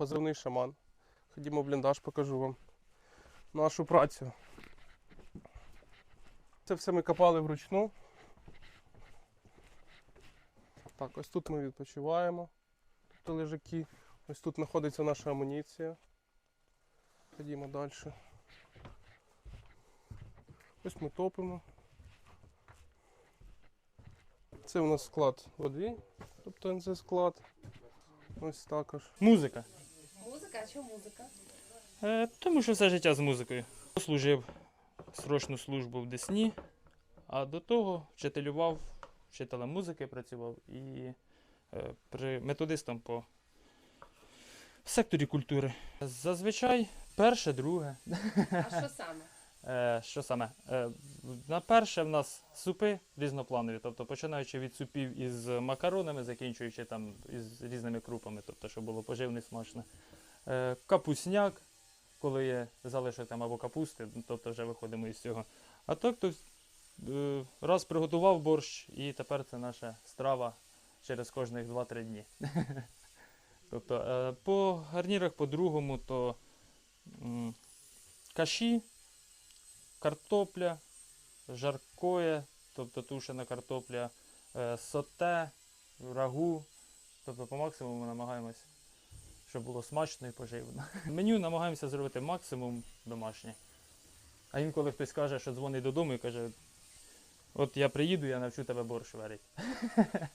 позивний шаман. Ходімо в бліндаж, покажу вам нашу працю. Це все ми копали вручну. Так, ось тут ми відпочиваємо. Тут лежаки. Ось тут знаходиться наша амуніція. Ходімо далі. Ось ми топимо. Це у нас склад води, тобто НЗ склад. Ось також. Музика. Музика, а що музика? Е, тому що все життя з музикою. Служив срочну службу в Десні, а до того вчителював, вчителем музики працював і е, при методистом по секторі культури. Зазвичай перше, друге. А що саме? Е, що саме? Е, на перше в нас супи різнопланові, тобто починаючи від супів із макаронами, закінчуючи там із різними крупами, тобто, щоб було поживно і смачно. Е, капусняк, коли є залишок там або капусти, тобто вже виходимо із цього. А так то е, раз приготував борщ, і тепер це наша страва через кожних 2-3 дні. Тобто е, по гарнірах по-другому, то каші, картопля, жаркоє, тобто тушена картопля, соте, рагу. Тобто по максимуму намагаємось, щоб було смачно і поживно. Меню намагаємося зробити максимум домашнє. А інколи хтось каже, що дзвонить додому і каже, от я приїду, я навчу тебе борщ варити.